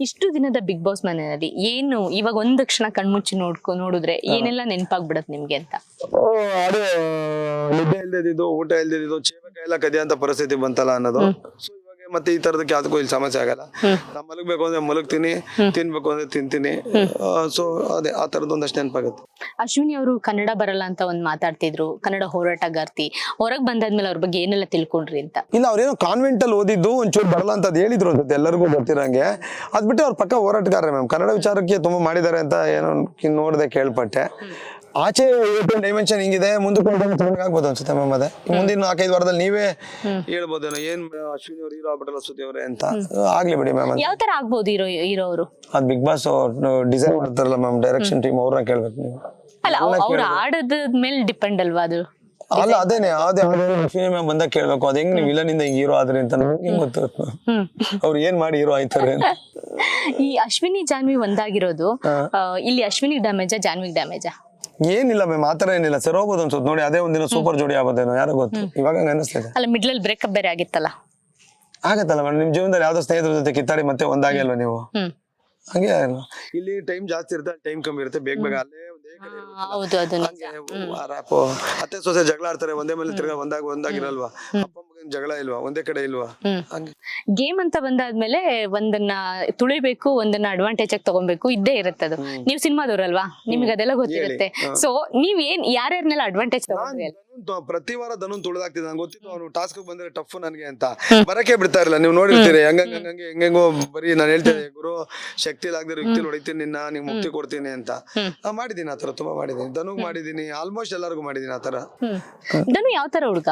ಇಷ್ಟು ದಿನದ big boss ಮನೆಯಲ್ಲಿ ಏನು ಇವಾಗ ಒಂದ್ ಕ್ಷಣ ಕಣ್ಮುಚ್ಚಿ ನೋಡ್ಕೊ ನೋಡಿದ್ರೆ ಏನೆಲ್ಲ ನೆನಪಾಗ್ಬಿಡತ್ ನಿಮ್ಗೆ ಅಂತ? ಅದೇ ನಿದ್ದೆ ಇಲ್ದಿದ್ದು ಊಟ ಇಲ್ದಿದ್ದು ಚೇಮಕ ಎಲ್ಲ ಕದಿಯಂತ ಪರಿಸ್ಥಿತಿ ಬಂತಲ್ಲ ಅನ್ನೋದು. ಮತ್ತೆ ಈ ತರದಕ್ಕೆ ಯಾವ್ದಕ್ಕೂ ಇಲ್ಲಿ ಸಮಸ್ಯೆ ಆಗಲ್ಲ. ನಾ ಮಲಗ್ಬೇಕು ಅಂದ್ರೆ ಮಲಗ್ತೀನಿ ತಿನ್ಬೇಕು ಅಂದ್ರೆ ತಿಂತೀನಿ. ಸೊ ಅದೇ ಆ ತರದ ಒಂದಷ್ಟು ನೆನಪಾಗುತ್ತೆ. ಅಶ್ವಿನಿ ಅವರು ಕನ್ನಡ ಬರಲ್ಲ ಅಂತ ಒಂದ್ ಮಾತಾಡ್ತಿದ್ರು ಕನ್ನಡ ಹೋರಾಟಗಾರ್ತಿ ಹೊರಗ್ ಬಂದಾದ್ಮೇಲೆ ಅವ್ರ ಬಗ್ಗೆ ಏನೆಲ್ಲ ತಿಳ್ಕೊಂಡ್ರಿ ಅಂತ? ಇಲ್ಲ ಅವ್ರೇನೋ ಕಾನ್ವೆಂಟ್ ಅಲ್ಲಿ ಓದಿದ್ದು ಒಂಚೂರು ಬರಲ್ಲ ಅಂತ ಅದ್ ಹೇಳಿದ್ರು ಅನ್ಸುತ್ತೆ ಎಲ್ಲರಿಗೂ ಗೊತ್ತಿರಂಗೆ. ಅದ್ ಬಿಟ್ಟು ಅವ್ರ ಪಕ್ಕ ಹೋರಾಟಗಾರ ಮ್ಯಾಮ್. ಕನ್ನಡ ವಿಚಾರಕ್ಕೆ ತುಂಬಾ ಮಾಡಿದ್ದಾರೆ ಅಂತ ಏನೋ ನೋಡಿದೆ ಕೇಳ್ಪಟ್ಟೆ. ಆಚೆ ಡೈಮೆನ್ಷನ್ ಹಿಂಗಿದೆ? ಮುಂದಕ್ಕೆ ಆಗ್ಬೋದು ಅನ್ಸುತ್ತೆ ಮ್ಯಾಮ್ ಅದೇ ಮುಂದಿನ ನಾಲ್ಕೈದು ವಾರದಲ್ಲಿ ನೀವೇ ಹೇಳ್ಬೋದೇನೋ ಏನ್ ಅಶ್ವಿನಿ ಅವ್ರು ಹೀರೋ ಆಗ್ಬಿಟ್ಟಲ್ಲ ಸುದ್ದಿ ಅವರೇ ಅಂತ. ಆಗ್ಲಿ ಬಿಡಿ ಮ್ಯಾಮ್ ಯಾವ ತರ ಆಗ್ಬೋದು ಹೀರೋ ಹೀರೋ ಅವರು ಅದ್ ಬಿಗ್ ಬಾಸ್ ಡಿಸೈನ್ ಮಾಡ್ತಾರಲ್ಲ ಮ್ಯಾಮ್ ಡೈರೆಕ್ಷನ್ ಟೀಮ್ ಅವ್ರನ್ನ ಕೇಳ್ಬೇಕು ನೀವು. ಅಲ್ಲ ಅವ್ರು ಆಡದ ಮೇಲೆ ಡಿಪೆಂಡ್ ಅಲ್ವಾ ಅದು? ಅಲ್ಲ ಅದೇನೆ ಅದೇ ಅಶ್ವಿನಿ ಮ್ಯಾಮ್ ಬಂದಾಗ ಕೇಳ್ಬೇಕು ಅದ್ ಹೆಂಗ್ ನೀವು ವಿಲನ್ ಇಂದ ಹೀರೋ ಆದ್ರೆ ಅಂತ ನಮ್ಗೆ ಗೊತ್ತು. ಅವ್ರು ಏನ್ ಮಾಡಿ ಹೀರೋ ಆಯ್ತಾರೆ ಈ ಅಶ್ವಿನಿ ಜಾನ್ವಿ ಒಂದಾಗಿರೋದು ಇಲ್ಲಿ ಅಶ್ವಿನಿ ಡ್ಯಾಮೇಜಾ ಜಾನ್ವಿ ಡ್ಯಾಮೇಜಾ ಏನಿಲ್ಲ ಮ್ಯಾಮ್ ಆತರ ಏನಿಲ್ಲ. ಸರ್ ಹೋಗ್ಬೋದು ಅನ್ಸುತ್ತೆ ನೋಡಿ ಅದೇ ಒಂದಿನ ಸೂಪರ್ ಜೋಡಿ ಆಗೋದೇನೋ ಯಾರು ಗೊತ್ತು. ಇವಾಗ ಹಂಗ ಅನಿಸ್ತಿದೆ. ಅಲ್ಲ ಮಿಡ್ಲಲ್ಲಿ ಬ್ರೇಕಪ್ ಬೇರೆ ಆಗಿತ್ತಲ್ಲ? ಆಗತ್ತಲ್ಲ ಮೇಡಮ್ ನಿಮ್ ಜೀವನದಲ್ಲಿ ಯಾವ್ದೋ ಸ್ನೇಹಿತರ ಜೊತೆ ಕಿತ್ತಾಡಿ ಮತ್ತೆ ಒಂದಾಗೆ ಅಲ್ವಾ ನೀವು? ಹ್ಮ್. ಹಂಗೆ ಇಲ್ಲಿ ಟೈಮ್ ಜಾಸ್ತಿ ಇರುತ್ತೆ ಟೈಮ್ ಕಮ್ಮಿ ಇರುತ್ತೆ. ಬೇಗ ಬೇಗ ಅಲ್ಲೇ ಒಂದೇ ಕಡೆ. ಹೌದು ಅದು ನಿಜ. ಹಂಗೆ ಆ ರ್ಯಾಪು ಅತ್ತೆ ಸೊಸೆ ಜಗಳ ಆಡ್ತಾರೆ ಒಂದೇ ಮೇಲೆ ತಿರ್ಗಾ ಒಂದಾಗ ಒಂದಾಗಿರಲ್ವಾ ಅಪ್ಪ ಜಗಳ ಇಲ್ವಾ? ಒಂದೇ ಕಡೆ ಇಲ್ವಾ. ಹಂಗೆ. ಗೇಮ್ ಅಂತ ಬಂದಾದ್ಮೇಲೆ ಒಂದನ್ನ ತುಳಿಬೇಕು ಒಂದನ್ನ ಅಡ್ವಾಂಟೇಜ್ ಆಗಿ ತಗೊಬೇಕು ಇದ್ದೇ ಇರುತ್ತೆ ಅದು ನೀವು ಸಿನಿಮಾದವ್ರಲ್ವಾ? ನಿಮ್ಗೆ ಅದೆಲ್ಲ ಗೊತ್ತಿರುತ್ತೆ. ಸೊ ನೀವ್ ಏನ್ ಯಾರ್ಯಾರನ್ನೆಲ್ಲ ಅಡ್ವಾಂಟೇಜ್ ತಗೊಂಡ್ರಿ ಪ್ರತಿ ವಾರ ಧನುನ್ ತುಳಿದಾಗ್ತಿದೆ ನಂಗೆ ಗೊತ್ತಿತ್ತು ಅವ್ರು ಟಾಸ್ಕ್ ಬಂದ್ರೆ ಟಫ್ ನನಗೆ ಅಂತ. ಬರಕ್ಕೆ ಬಿಡ್ತಾ ಇರಲ್ಲ. ನೀವು ನೋಡಿರ್ತೀರಿ ಹಂಗಂಗ ಹಂಗಂಗೆ ಹೆಂಗೆಂಗೋ ಬರೀ ನಾನು ಹೇಳ್ತೇನೆ ಗುರು ಶಕ್ತಿ ಆಗದೆ ವ್ಯಕ್ತಿ ಹೊಡಿತೀನಿ ನಿನ್ನ ನಿಂಗೆ ಮುಕ್ತಿ ಕೊಡ್ತೀನಿ ಅಂತ. ಆ, ಮಾಡಿದೀನಿ ಆತರ ತುಂಬಾ ಮಾಡಿದೀನಿ ಧನುಗ್ ಮಾಡಿದೀನಿ ಆಲ್ಮೋಸ್ಟ್ ಎಲ್ಲರಿಗೂ ಮಾಡಿದೀನಿ ಆತರ. ಧನು ಯಾವ ತರ ಹುಡುಗ?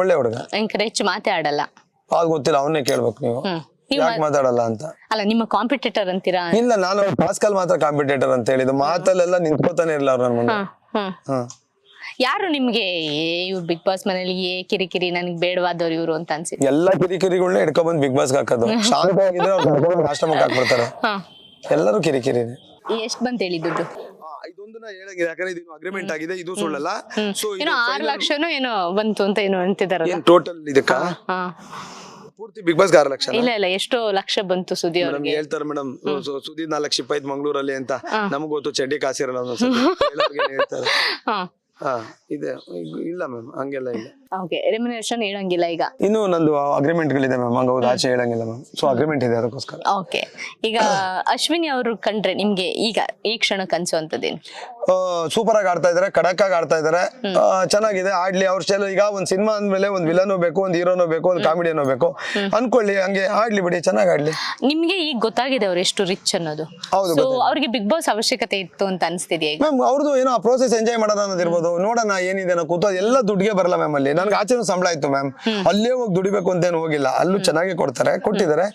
ಒಳ್ಳೆ ಹುಡುಗ. ಎಂಕರೆ ಹೆಚ್ಚು ಮಾತಾಡಲ್ಲ. ಅದು ಗೊತ್ತಿಲ್ಲ ಅವನ್ನೇ ಕೇಳ್ಬೇಕು ನೀವು. ಯಾಕೆ ಮಾತಾಡಲ್ಲ ಅಂತ? ಅಲ್ಲ ನಿಮ್ಮ ಕಾಂಪಿಟೇಟರ್ ಅಂತೀರಾ? ಇಲ್ಲ ನಾನು ಪಾಸ್ಕಲ್ ಮಾತ್ರ ಕಾಂಪಿಟೇಟರ್ ಅಂತ ಹೇಳಿದ್ದು. ಮಾತಲ್ಲೆಲ್ಲ ನಿಂತ್ಕೋತಾನೆ ಇರಲ್ಲ ಅವ್ರ ನನ್ನ ಮುಂದೆ. ಹಾ ಯಾರು ನಿಮ್ಗೆ ಇವ್ರು ಬಿಗ್ ಬಾಸ್ ಮನೇಲಿ ಏ ಕಿರಿಕಿರಿ ನನ್ಗೆ ಬೇಡವಾದವ್ರು ಇವ್ರು ಅಂತ ಎಲ್ಲಾ ಎಲ್ಲ ಕಿರಿಕಿರಿಗಳನ್ನ ಹಿಡ್ಕೊಂಡ್ ಬಂದ್ ಬಿಗ್ ಬಾಸ್ ಹಾಕೋದು. ಶಾಂತವಾಗಿದ್ರೆ ಅವ್ರು ಕರ್ಕೊಂಡ್ ಆಶ್ರಮಕ್ಕೆ ಹಾಕ್ಬಿಡ್ತಾರೆ. ಎಲ್ಲರೂ ಕಿರಿಕಿರಿನೇ. ಎಷ್ಟ್ ಬಂತ ಹೇಳಿ ದುಡ್ಡು? ಇದೊಂದನ್ನ ಹೇಳಂಗಿದೆ ಯಾಕಂದ್ರೆ ಇದು ಅಗ್ರಿಮೆಂಟ್ ಆಗಿದೆ. ಇದು ಸುಳ್ಳಲ್ಲ. ಸೊ ಏನೋ ಆರ್ ಲಕ್ಷನೂ ಏನೋ ಬಂತು ಅಂತ ಏನೋ ಅಂತಿದ್ದಾರೆ ಏನ್ ಟೋಟಲ್ ಇದಕ್ಕ? ಹಾ. ಪೂರ್ತಿ ಬಿಗ್ ಬಾಸ್ ಆರು ಲಕ್ಷ ಇಲ್ಲ ಇಲ್ಲ. ಎಷ್ಟೋ ಲಕ್ಷ ಬಂತು ಸುದಿ ಅವ್ರಿಗೆ. ಹೇಳ್ತಾರೆ ಮೇಡಮ್ ಸುದಿ ನಾಲ್ಕು ಲಕ್ಷ ಇಪ್ಪತ್ತು ಮಂಗಳೂರಲ್ಲಿ ಅಂತ. ನಮಗ್ ಗೊತ್ತು ಚಡ್ಡಿ ಕಾಸಿರಲ್ಲ ಹೇಳ್ತಾರೆ. ಹಾ ಇದೆ. ಇಲ್ಲ ಮ್ಯಾಮ್ ಹಂಗೆಲ್ಲ ಇಲ್ಲ. ಓಕೆ ರೆಮ್ಯುನರೇಷನ್ ಹೇಳಂಗಿಲ್ಲ ಈಗ. ಇನ್ನು ನಂದು ಅಗ್ರಿಮೆಂಟ್ ಗಳಿದೆ ಮ್ಯಾಮ್ ಹಂಗ ಹೌದು ಆಚೆ ಹೇಳಂಗಿಲ್ಲ ಮ್ಯಾಮ್ ಸೊ ಅಗ್ರಿಮೆಂಟ್ ಇದೆ ಅದಕ್ಕೋಸ್ಕರ. ಓಕೆ ಈಗ ಅಶ್ವಿನಿ ಅವರು ಕಂಡ್ರೆ ನಿಮ್ಗೆ ಈಗ ಈ ಕ್ಷಣ ಅನ್ಸುವಂತದ್ದೇನು ಸೂಪರ್ ಆಗಿ ಆಡ್ತಾ ಇದಾರೆ ಖಡಕ್ ಆಗಿ ಆಡ್ತಾ ಇದಾರೆ. ಆ, ಚೆನ್ನಾಗಿದೆ. ಆಡ್ಲಿ ಅವ್ರ ಸ್ಟೈಲ್ ಈಗ ಒಂದ್ ಸಿನಿಮಾ ಅಂದ್ಮೇಲೆ ಒಂದ್ ವಿಲನು ಬೇಕು ಒಂದ್ ಹೀರೋನು ಬೇಕು ಒಂದ್ ಕಾಮಿಡಿಯನೋ ಬೇಕು. ಅನ್ಕೊಳ್ಳಿ ಹಂಗೆ ಆಡ್ಲಿ ಬಿಡಿ ಚೆನ್ನಾಗಿ ಆಡ್ಲಿ. ನಿಮ್ಗೆ ಈಗ ಗೊತ್ತಾಗಿದೆ ಅವ್ರು ಎಷ್ಟು ರಿಚ್ ಅನ್ನೋದು. ಹೌದು, ಅವ್ರಿಗೆ ಬಿಗ್ ಬಾಸ್ ಅವಶ್ಯಕತೆ ಇತ್ತು ಅಂತ ಅನ್ಸ್ತಿದ್ಯಾ ಮ್ಯಾಮ್ ಅವ್ರದ್ದು ಏನೋ ಆ ಪ್ರೋಸೆಸ್ ಎಂಜಾಯ್ ಮಾಡೋಣ ಅನ್ನೋದಿರ್ಬೋದು. ನೋಡೋಣ ಏನಿದೆ ಕೂತ ಎಲ್ಲ ದುಡ್ಡಿಗೆ ಬರಲ್ಲ ಮ್ಯಾಮ್ ಅಲ್ಲಿ. ನನ್ಗೆ ಆಚೆ ಸಂಬಳ ಇತ್ತು ಮ್ಯಾಮ್ ಅಲ್ಲೇ ಹೋಗಿ ದುಡಿಬೇಕು ಅಂತೇನು ಹೋಗಿಲ್ಲ. ಅಲ್ಲೂ ಚೆನ್ನಾಗಿ ಕೊಡ್ತಾರೆ ಕೊಟ್ಟಿದ್ದಾರೆ.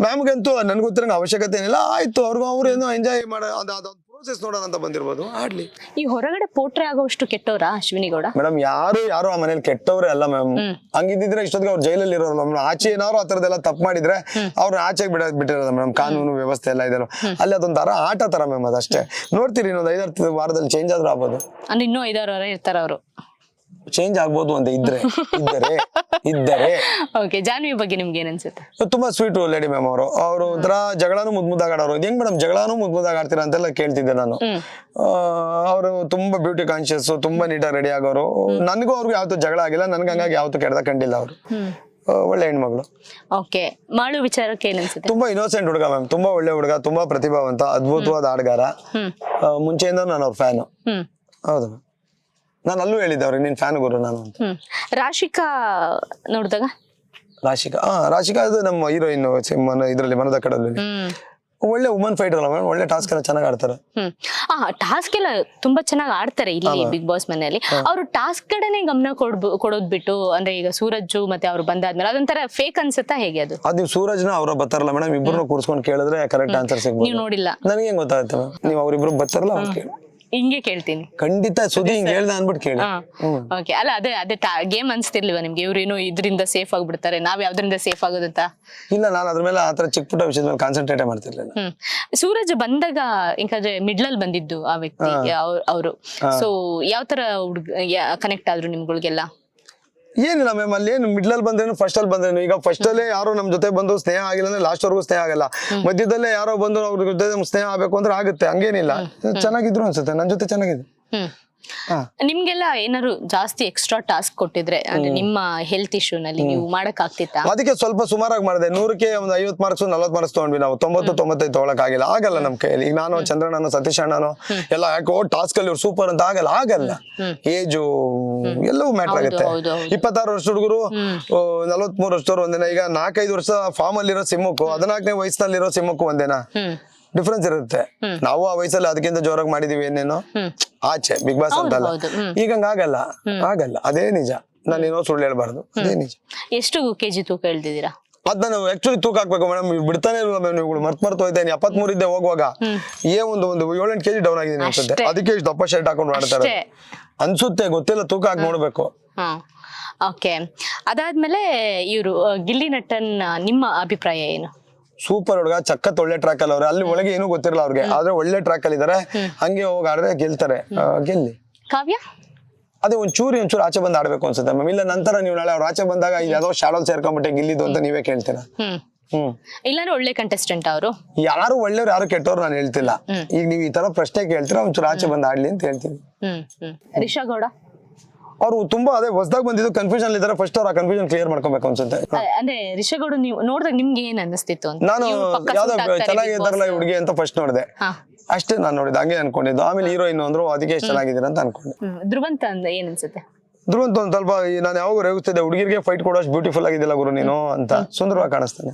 ಮ್ಯಾಮ್ಗಂತೂ ನನ್ಗೆ ಗೊತ್ತಿರಂಗೆ ಅವಶ್ಯಕತೆ ಏನಿಲ್ಲ. ಆಯ್ತು ಅವ್ರಿಗೂ ಅವ್ರು ಏನೋ ಎಂಜಾಯ್ ಮಾಡೋ ಪ್ರೋಸೆಸ್ ನೋಡೋಣ ಅಂತ ಬಂದಿರ್ಬೋದು ಆಡ್ಲಿ. ಈ ಹೊರಗಡೆ ಪೋಟ್ರೆ ಆಗೋಷ್ಟು ಕೆಟ್ಟವರ ಅಶ್ವಿನಿ ಗೌಡ? ಮೇಡಮ್ ಯಾರು ಯಾರು ಆ ಮನೇಲಿ ಕೆಟ್ಟವ್ರೆ ಅಲ್ಲ ಮ್ಯಾಮ್ ಹಂಗಿದ್ದಿದ್ರೆ ಇಷ್ಟೊತ್ತಿಗೆ ಅವ್ರು ಜೈಲಲ್ಲಿ ಇರೋರು ಮ್ಯಾಮ್ ಆಚೆ ಏನಾದ್ರು ಆ ಥರದ್ದೆಲ್ಲ ತಪ್ಪು ಮಾಡಿದ್ರೆ ಅವ್ರನ್ನ ಆಚೆಗೆ ಬಿಡ ಬಿಟ್ಟಿರೋದು ಮೇಡಮ್. ಕಾನೂನು ವ್ಯವಸ್ಥೆ ಎಲ್ಲ ಇದೆಲ್ಲ. ಅಲ್ಲಿ ಅದೊಂಥರ ಆಟ ತರ ಮ್ಯಾಮ್ ಅದಷ್ಟೇ. ನೋಡ್ತೀರಿ ಇನ್ನೊಂದು ಐದಾರು ವಾರದಲ್ಲಿ ಚೇಂಜ್ ಆದ್ರೂ ಆಗ್ಬೋದು. ಅಂದ್ರೆ ಇನ್ನೂ ಐದಾರು ವಾರ ಇರ್ತಾರ ಅವರು. ಚೇಂಜ್ ಆಗ್ಬೋದು ಅಂತ ಇದ್ರೆ ಇದ್ದರೆ. ಇದ್ದರೆ ಓಕೆ ಜಾನ್ವಿ ಬಗ್ಗೆ ನಿಮ್ಗೆ ಏನ್ ಅನ್ಸುತ್ತೆ? ತುಂಬಾ ಸ್ವೀಟ್ ಲೇಡಿ ಮ್ಯಾಮ್ ಅವರು. ಅವರು ಒಂಥರ ಜಗಳಾನು ಮುದ್ಮುದಾಗ ಆಡೋರು. ಹೆಂಗ್ ಮೇಡಮ್ ಜಗಳಾನು ಮುದ್ಮುದಾಗ ಆಡ್ತೀರಾ ಅಂತೆಲ್ಲ ಕೇಳ್ತಿದ್ದೆ ನಾನು. ಅವರು ತುಂಬಾ ಬ್ಯೂಟಿ ಕಾನ್ಶಿಯಸ್ ತುಂಬಾ ನೀಟಾಗಿ ರೆಡಿ ಆಗೋರು. ನನಗೂ ಅವ್ರಿಗೂ ಯಾವತ್ತೂ ಜಗಳ ಆಗಿಲ್ಲ ನನ್ಗೆ ಹಂಗಾಗಿ ಯಾವತ್ತೂ ಕೆಡ್ದ ಕಂಡಿಲ್ಲ ಅವರು. ಒಳ್ಳೆ ಹೆಣ್ಮಗಳು. ಓಕೆ ವಿಚಾರಕ್ಕೆ ಏನನ್ಸುತ್ತೆ ತುಂಬಾ ಇನ್ನೋಸೆಂಟ್ ಹುಡುಗ ಮ್ಯಾಮ್ ತುಂಬಾ ಒಳ್ಳೆ ಹುಡುಗ ತುಂಬಾ ಪ್ರತಿಭಾವಂತ ಅದ್ಭುತವಾದ ಆಡ್ಗಾರ. ಮುಂಚೆಯಿಂದ ನಾನು ಅವ್ರ ಫ್ಯಾನು ಹೌದು ಮ್ಯಾಮ್ ನಾನು ಅಲ್ಲೂ ಹೇಳಿದ್ದೆ ಅವ್ರಿಗೆ ನಿನ್ ಫ್ಯಾನ್ ಗುರು ನಾನು ಅಂತ. ಹ್ಮ್. ರಾಶಿಕಾ ನೋಡಿದಾಗ? ರಾಶಿಕಾ? ಹಾ ರಾಶಿಕಾ ಅದು ನಮ್ಮ ಹೀರೋಯಿನ್ ಇದರಲ್ಲಿ ಮನದ ಕಡಲಲ್ಲಿ ಹ್ಮ್. ಒಳ್ಳೆ ವುಮನ್ ಫೈಟರ್ ಅಲ್ಲ ಮ್ಯಾಮ್ ಒಳ್ಳೆ ಟಾಸ್ಕ್ ಎಲ್ಲ ಚೆನ್ನಾಗಿ ಆಡ್ತಾರೆ. ಹ್ಮ್. ಆ ಟಾಸ್ಕ್ ಎಲ್ಲ ತುಂಬಾ ಚೆನ್ನಾಗಿ ಆಡ್ತಾರೆ ಇಲ್ಲಿ ಬಿಗ್ ಬಾಸ್ ಮನೆಯಲ್ಲಿ. ಅವರು ಟಾಸ್ಕ್ ಕಡೆನೆ ಗಮನ ಕೊಡ್ಬ ಕೊಡೋದ್ ಬಿಟ್ಟು ಅಂದ್ರೆ ಈಗ ಸೂರಜ್ ಮತ್ತೆ ಅವ್ರು ಬಂದಾದ್ಮೇಲೆ ಅದೊಂಥರ ಫೇಕ್ ಅನ್ಸುತ್ತಾ ಹೇಗೆ ಅದು? ಅದ್ ನೀವು ಸೂರಜ್ನ ಅವ್ರ ಬರ್ತಾರಲ್ಲ ಮೇಡಮ್ ಇಬ್ಬರನ್ನ ಕೂರ್ಸ್ಕೊಂಡು ಕೇಳಿದ್ರೆ ಕರೆಕ್ಟ್ ಆನ್ಸರ್ ನೀವು ಸಿಗ್ಬೋದು. ನೋಡಿಲ್ಲ. ನನಗೆ ಹೆಂಗ್ ಗೊತ್ತಾಗುತ್ತೆ ನೀವು ಅವ್ರಿಬ್ರು ಬರ್ತಾರಲ್ಲ ಅವ್ರು ಕೇಳಿ. ಹಿಂಗೆ ಕೇಳ್ತೀನಿ. ಖಂಡಿತ ಸುದಿ ಹಿಂಗ್ ಹೇಳ್ದ ಅನ್ಬಿಟ್ಟು ಕೇಳಿ. ಓಕೆ ಅಲ್ಲ ಅದೇ ಅದೇ ಗೇಮ್ ಅನ್ಸ್ತಿರ್ಲಿವಾ ನಿಮ್ಗೆ? ಇವ್ರೇನು ಇದರಿಂದ ಸೇಫ್ ಆಗ್ಬಿಡ್ತಾರೆ. ನಾವ್ ಯಾವ್ದ್ರಿಂದ ಸೇಫ್ ಆಗೋದಂತ? ಇಲ್ಲ ನಾನು ಅದ್ರ ಮೇಲೆ ಆತರ ಚಿಕ್ಕ ಪುಟ್ಟ ವಿಷಯದ ಮೇಲೆ ಕಾನ್ಸಂಟ್ರೇಟ್ ಮಾಡ್ತಿರ್ಲಿಲ್ಲ ಸೂರಜ್ ಬಂದಾಗ ಯಾಕಂದ್ರೆ ಮಿಡ್ಲಲ್ಲಿ ಬಂದಿದ್ದು ಆ ವ್ಯಕ್ತಿ ಅವರು ಸೊ ಯಾವ ತರ ಹುಡ್ಗ ಕನೆಕ್ಟ್ ಆದ್ರು ನಿಮ್ಗಳಿಗೆಲ್ಲ? ಏನಿಲ್ಲ ಮ್ಯಾಮ್ ಅಲ್ಲಿ ಏನು ಮಿಡ್ಲಲ್ಲಿ ಬಂದ್ರೇನು ಫಸ್ಟ್ ಅಲ್ಲಿ ಬಂದ್ರೇನು. ಈಗ ಫಸ್ಟ್ ಅಲ್ಲೇ ಯಾರೋ ನಮ್ ಜೊತೆ ಬಂದು ಸ್ನೇಹ ಆಗಿಲ್ಲ ಅಂದ್ರೆ ಲಾಸ್ಟ್ ವರ್ಗೂ ಸ್ನೇಹ ಆಗಲ್ಲ. ಮಧ್ಯದಲ್ಲೇ ಯಾರೋ ಬಂದು ಅವ್ರ ಜೊತೆ ಸ್ನೇಹ ಆಗ್ಬೇಕು ಅಂದ್ರೆ ಆಗುತ್ತೆ ಹಂಗೇನಿಲ್ಲ. ಚೆನ್ನಾಗಿದ್ರು ಅನ್ಸುತ್ತೆ ನನ್ ಜೊತೆ ಚೆನ್ನಾಗಿದೆ. ನಿಮ್ಗೆಲ್ಲ ಏನಾದ್ರು ಜಾಸ್ತಿ ಎಕ್ಸ್ಟ್ರಾ ಟಾಸ್ಕ್ ಕೊಟ್ಟಿದ್ರೆ ಅಂದ್ರೆ ನಿಮ್ಮ ಹೆಲ್ತ್ ಇಶ್ಯೂನಲ್ಲಿ ನೀವು ಮಾಡಕ್ ಆಗ್ತಿತ್ತಾ? ಅದಕ್ಕೆ ಸ್ವಲ್ಪ ಸುಮಾರಾಗಿ ಮಾಡಿದೆ. ನೂರಕ್ಕೆ ಒಂದು ಐವತ್ ಮಾರ್ಕ್ಸ್ ನಲ್ವತ್ ಮಾರ್ಕ್ಸ್ ತಗೊಂಡ್ವಿ ನಾವು. ತೊಂಬತ್ತು ತೊಂಬತ್ತೈದು ತಗೊಳಕ್ ಆಗಿಲ್ಲ. ಆಗಲ್ಲ ನಮ್ ಕೈಯಲ್ಲಿ. ಈಗ ನಾನು ಚಂದ್ರಣ್ಣನು ಸತೀಶ್ ಅಣ್ಣನು ಎಲ್ಲ ಯಾಕೋ ಟಾಸ್ಕ್ ಅಲ್ಲಿ ಸೂಪರ್ ಅಂತ ಆಗಲ್ಲ. ಆಗಲ್ಲ. ಏಜು ಎಲ್ಲವೂ ಮ್ಯಾಟರ್ ಆಗುತ್ತೆ. ಇಪ್ಪತ್ತಾರು ವರ್ಷ ಹುಡುಗರು ನಲವತ್ ಮೂರು ವರ್ಷದವ್ರು ಒಂದೇನ? ಈಗ ನಾಲ್ಕೈದು ವರ್ಷ ಫಾರ್ಮ್ ಅಲ್ಲಿರೋ ಸಿಮ್ಮಕ್ಕೂ ಹದಿನಾಲ್ಕನೇ ವಯಸ್ಸಿನಲ್ಲಿರೋ ಸಿಮ್ಮಕ್ಕೂ ಒಂದೇನಾ? ಡಿಫ್ರೆನ್ಸ್ ಇರುತ್ತೆ. ನಾವು ಆ ವಯಸ್ಸಲ್ಲಿ ಅದಕ್ಕಿಂತ ಜೋರಾಗಿ ಮಾಡಿದೀವಿ ಏನೇನೋ ಆಚೆ ಬಿಗ್ ಬಾಸ್ ಅಂತ ಅಲ್ಲ ಹ್ಮ್. ಈಗ ಹಂಗಾಗಲ್ಲ ಆಗಲ್ಲ. ಆಗಲ್ಲ. ಅದೇ ನಿಜ. ನಾನೇನೋ ಸುಳ್ಳು ಹೇಳ್ಬಾರ್ದು. ಅದೇ ನಿಜ. ಎಷ್ಟು ಕೆಜಿ ತೂಕ ಹೇಳ್ತಿದ್ದೀರಾ? ಅದ್ ನಾನು ಆಕ್ಚುಲಿ ತೂಕ ಹಾಕ್ಬೇಕು ಮೇಡಮ್ ಬಿಡ್ತಾನೆ ಇಲ್ಲ ಮೇಡಮ್ ನೀವು ಮರ್ತ್ ಮರ್ತು ಹೋಯ್ತೇನೆ. ಎಪ್ಪತ್ಮೂರು ಇದ್ದೆ ಹೋಗುವಾಗ. ಏ ಒಂದು ಒಂದು ಏಳೆಂಟು ಕೆಜಿ ಡೌನ್ ಆಗಿದ್ದೀನಿ ಅನ್ಸುತ್ತೆ. ಅದಕ್ಕೆ ಇಷ್ಟು ದಪ್ಪ ಶರ್ಟ್ ಹಾಕೊಂಡು ಮಾಡ್ತಾರೆ ಅನ್ಸುತ್ತೆ ಗೊತ್ತಿಲ್ಲ. ತೂಕ ಹಾಕಿ ನೋಡ್ಬೇಕು. ಓಕೆ ಅದಾದ್ಮೇಲೆ ಇವರು ಗಿಲ್ಲಿ ನಟನ್ ನಿಮ್ಮ ಅಭಿಪ್ರಾಯ ಏನು? ಸೂಪರ್ ಹುಡುಗ ಚಕ್ಕತ್ ಒಳ್ಳೆ ಟ್ರ್ಯಾಕ್ ಅಲ್ಲಿ ಅವ್ರೆ. ಅಲ್ಲಿ ಒಳಗೆ ಏನೂ ಗೊತ್ತಿರಲ್ಲ ಅವ್ರಿಗೆ. ಆದ್ರೆ ಒಳ್ಳೆ ಟ್ರ್ಯಾಕ್ ಅಲ್ಲಿ ಇದಾರೆ. ಹಂಗೆ ಹೋಗಾಡ್ರೆ ಗೆಲ್ತಾರೆ. ಗೆಲ್ಲಿ. ಕಾವ್ಯ? ಅದೇ ಒಂದ್ ಚೂರಿ ಒಂಚೂರು ಆಚೆ ಬಂದು ಆಡ್ಬೇಕು ಅನ್ಸುತ್ತೆ ಮ್ಯಾಮ್ ಇಲ್ಲ ನಂತರ ನೀವು ನಾಳೆ ಅವ್ರ ಆಚೆ ಬಂದಾಗ ಯಾವ್ದೋ ಶಾಡಲ್ ಸೇರ್ಕೊಂಡ್ಬಿಟ್ಟೆ ಗಿಲ್ಲಿದ್ದು ಅಂತ ನೀವೇ ಕೇಳ್ತೀರಾ? ಹ್ಮ್. ಇಲ್ಲಾಂದ್ರೆ ಒಳ್ಳೆ ಕಂಟೆಸ್ಟೆಂಟ್ ಅವರು. ಯಾರು ಒಳ್ಳೆಯವ್ರು ಯಾರು ಕೆಟ್ಟವ್ರು ನಾನು ಹೇಳ್ತಿಲ್ಲ. ಈಗ ನೀವು ಈ ತರ ಪ್ರಶ್ನೆ ಕೇಳ್ತೀರಾ ಒಂಚೂರು ಆಚೆ ಬಂದು ಆಡ್ಲಿ ಅಂತ ಹೇಳ್ತೀನಿ. ಹ್ಮ್ ಹ್ಮ್. ರಿಷಾ ಗೌಡ? ಅವ್ರು ತುಂಬಾ ಅದೇ ಹೊಸದಾಗಿ ಬಂದಿದ್ದು ಕನ್ಫ್ಯೂಷನ್ ಇದ್ದಾರೆ ಫಸ್ಟ್ ಅವ್ರ ಕನ್ಫ್ಯೂಷನ್ ಕ್ಲಿಯರ್ ಮಾಡ್ಕೋಬೇಕು ಅನ್ಸುತ್ತೆ. ಅಂದ್ರೆ ರಿಷಾ ಗೌಡ ನೀವು ನೋಡಿದಾಗ ನಿಮ್ಗೆ ಏನ್ ಅನಿಸ್ತಿತ್ತು ಅಂತ? ನಾನು ಯಾವ್ದೋ ಚೆನ್ನಾಗಿದ್ದಾರಲ್ಲ ಹುಡುಗಿ ಅಂತ ಫಸ್ಟ್ ನೋಡಿದೆ. ಅಷ್ಟೇ ನಾನು ನೋಡಿದ್ದು ಹಂಗೆ ಅನ್ಕೊಂಡಿದ್ದು. ಆಮೇಲೆ ಹೀರೋಯಿನ್ ಅಂದ್ರು ಅದಕ್ಕೆ ಎಷ್ಟು ಚೆನ್ನಾಗಿದ್ದೀರ ಅಂತ ಅನ್ಕೊಂಡೆ. ಧ್ರುವಂತ ಅಂದ್ರೆ ಏನ್ ಅನ್ಸುತ್ತೆ? ಧ್ರುವಂತ ಒಂದ್ ಸ್ವಲ್ಪ ನಾನು ಯಾವಾಗ ರೇಗಿಸ್ತಿದ್ದೆ ಹುಡುಗಿರಿಗೆ ಫೈಟ್ ಕೊಡೋಷ್ಟು ಬ್ಯೂಟಿಫುಲ್ ಆಗಿದ್ದಿಲ್ಲ ಗುರು ನೀನು ಅಂತ ಸುಂದರವಾಗಿ ಕಾಣಿಸ್ತಾನೆ.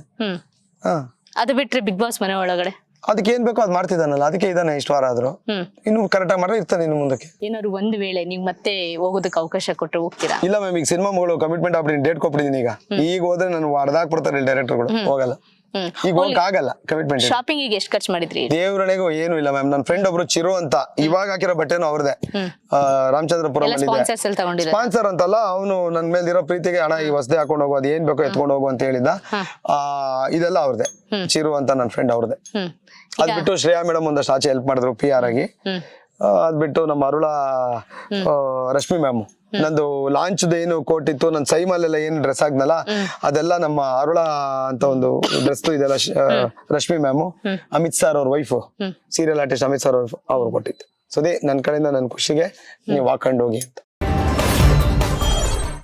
ಹಾ. ಅದು ಬಿಟ್ರೆ ಬಿಗ್ ಬಾಸ್ ಮನೆ ಒಳಗಡೆ? ಅದಕ್ಕೆ ಏನ್ ಬೇಕೋ ಅದ್ ಮಾಡ್ತಿದ್ದಾನಲ್ಲ ಅದಕ್ಕೆ ಇದಾನೆ ಇಷ್ಟು ವಾರ ಆದ್ರೂ. ಹ್ಮ್. ಇನ್ನು ಕರೆಕ್ಟಾಗಿ ಮಾಡಿದ್ರೆ ಇರ್ತಾನೆ ಇನ್ನು ಮುಂದಕ್ಕೆ. ಏನಾದ್ರು ಒಂದ್ ವೇಳೆ ನೀವು ಮತ್ತೆ ಹೋಗೋದಕ್ಕೆ ಅವಕಾಶ ಕೊಟ್ರೆ ಹೋಗ್ತೀರಾ? ಇಲ್ಲ ಮ್ಯಾಮ್ ಈಗ ಸಿನಿಮಾ ಮಗಳು ಕಮಿಟ್ಮೆಂಟ್ ಆಗ್ಬಿಟ್ಟು ಡೇಟ್ ಕೊಟ್ಬಿಟ್ಟಿದ್ದೀನಿ ಈಗ. ಈಗ ಹೋದ್ರೆ ನಾನು ಹೊಡೆದಾಕ್ಬಿಡ್ತಾರೆ ಡೈರೆಕ್ಟರ್ಗಳು ಹೋಗಲ್ಲ. ಈಗ ಹೋಗಕ್ ಆಗಲ್ಲ ಕಮಿಟ್ಮೆಂಟ್ ಶಾಪಿಂಗ್ಗೆ ಎಷ್ಟು ಖರ್ಚು ಮಾಡಿದ್ರಿ? ದೇವ್ರಣೆಗೂ ಏನು ಇಲ್ಲ ಮ್ಯಾಮ್ ನನ್ನ ಫ್ರೆಂಡ್ ಒಬ್ರು ಚಿರು ಅಂತ ಇವಾಗ ಹಾಕಿರೋ ಬಟ್ಟೆನೂ ಅವ್ರದೇ ರಾಮಚಂದ್ರಪುರಂ ಸ್ಪಾನ್ಸರ್ ಅಂತಲ್ಲ ಅವನು ನನ್ ಮೇಲೆ ಇರೋ ಪ್ರೀತಿಗೆ ಹಣ ಈ ಹೊಸದೇ ಹಾಕೊಂಡು ಹೋಗು ಅದು ಏನ್ ಬೇಕೋ ಎತ್ಕೊಂಡು ಹೋಗು ಅಂತ ಹೇಳಿದ್ದ. ಆ, ಇದೆಲ್ಲ ಅವ್ರದೇ ಚಿರು ಅಂತ ನನ್ನ ಫ್ರೆಂಡ್ ಅವ್ರದೇ ಅದ್ ಬಿಟ್ಟು ಶ್ರೇಯಾ ಮೇಡಮ್ ಒಂದಷ್ಟು ಆಚೆ ಹೆಲ್ಪ್ ಮಾಡಿದ್ರು ಪಿ ಆರ್ ಆಗಿ. ಅದ್ಬಿಟ್ಟು ಅದ್ ಬಿಟ್ಟು ನಮ್ಮ ಅರುಳ ರಶ್ಮಿ ಮ್ಯಾಮ್ ನಂದು ಲಾಂಚ್ ಏನು ಕೋಟ್ ಇತ್ತು ನನ್ನ ಸೈಮಲ್ಲೆಲ್ಲ ಏನ್ ಡ್ರೆಸ್ ಆಗ್ನಲ್ಲ ಅದೆಲ್ಲ ನಮ್ಮ ಅರುಳ ಅಂತ ಒಂದು ಡ್ರೆಸ್ ಇದೆಲ್ಲ ರಶ್ಮಿ ಮ್ಯಾಮ್ ಅಮಿತ್ ಸರ್ ಅವ್ರ wife serial artist Amit sir wife ಅವ್ರು ಕೊಟ್ಟಿತ್ತು ಸೊ ಅದೇ ನನ್ನ ಕಡೆಯಿಂದ ನನ್ನ ಖುಷಿಗೆ ನೀವು ಹಾಕೊಂಡು ಹೋಗಿ ಅಂತ.